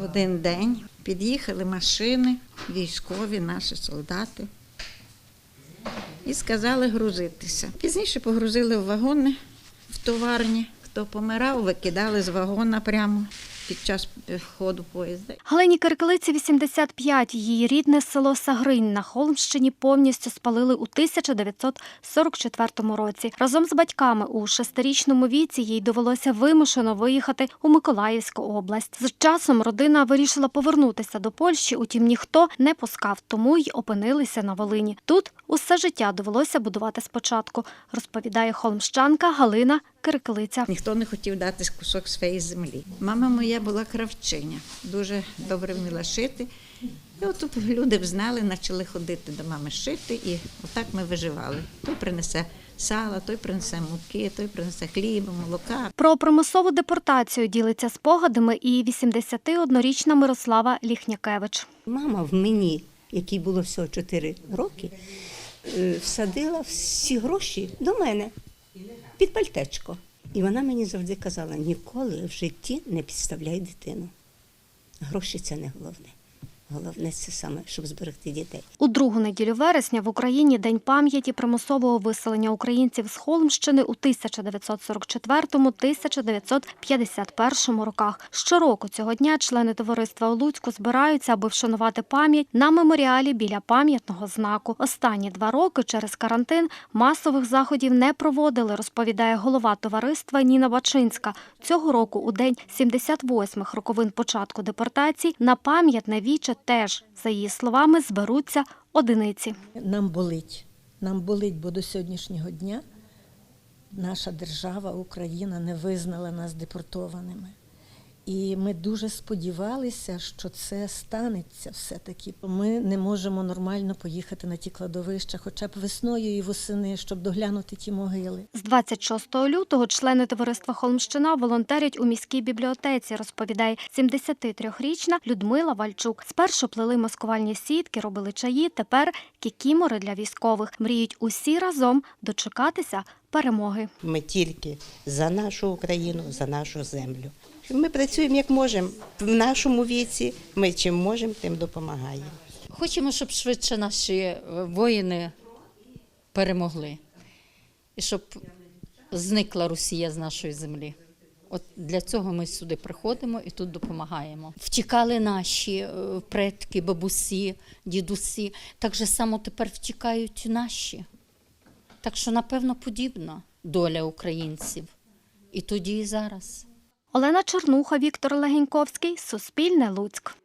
В один день під'їхали машини, військові, наші солдати, і сказали грузитися. Пізніше погрузили в вагони в товарні. Хто помирав, викидали з вагона прямо під час ходу поїзда. Галині Киркилиці 85. Її рідне село Сагринь на Холмщині повністю спалили у 1944 році. Разом з батьками у шестирічному віці їй довелося вимушено виїхати у Миколаївську область. З часом родина вирішила повернутися до Польщі, утім ніхто не пускав, тому й опинилися на Волині. Тут усе життя довелося будувати спочатку, розповідає холмщанка Галина Киркилиця. Ніхто не хотів дати кусок своєї землі. Мама моя була кравчиня, дуже добре вміла шити. І от тут люди взнали, почали ходити до мами шити, і отак ми виживали. Той принесе сала, той принесе муки, той принесе хліба, молока. Про примусову депортацію ділиться спогадами і 81-річна Мирослава Ліхнякевич. Мама в мені, якій було всього 4 роки, е, всадила всі гроші до мене під пальтечко. І вона мені завжди казала: ніколи в житті не підставляй дитину. Гроші це не головне. Головне це саме, щоб зберегти дітей. У другу неділю вересня в Україні День пам'яті примусового виселення українців з Холмщини у 1944-1951 роках. Щороку цього дня члени товариства у Луцьку збираються, аби вшанувати пам'ять на меморіалі біля пам'ятного знаку. Останні два роки через карантин масових заходів не проводили, розповідає голова товариства Ніна Бачинська. Цього року, у день 78-х роковин початку депортації, на пам'ятне віче теж, за її словами, зберуться одиниці. Нам болить. Нам болить, бо до сьогоднішнього дня наша держава, Україна, не визнала нас депортованими. І ми дуже сподівалися, що це станеться все-таки. Ми не можемо нормально поїхати на ті кладовища, хоча б весною і восени, щоб доглянути ті могили. З 26 лютого члени товариства Холмщина волонтерять у міській бібліотеці, розповідає 73-річна Людмила Вальчук. Спершу плели маскувальні сітки, робили чаї, тепер кікімори для військових. Мріють усі разом дочекатися перемоги. Ми тільки за нашу Україну, за нашу землю. Ми працюємо як можемо. В нашому віці ми чим можемо, тим допомагаємо. Хочемо, щоб швидше наші е, воїни перемогли. І щоб зникла Росія з нашої землі. От для цього ми сюди приходимо і тут допомагаємо. Втікали наші е, предки, бабусі, дідусі. Так же само тепер втікають наші. Так що, напевно, подібна доля українців. І тоді, і зараз. Олена Чернуха, Віктор Легеньковський, Суспільне Луцьк.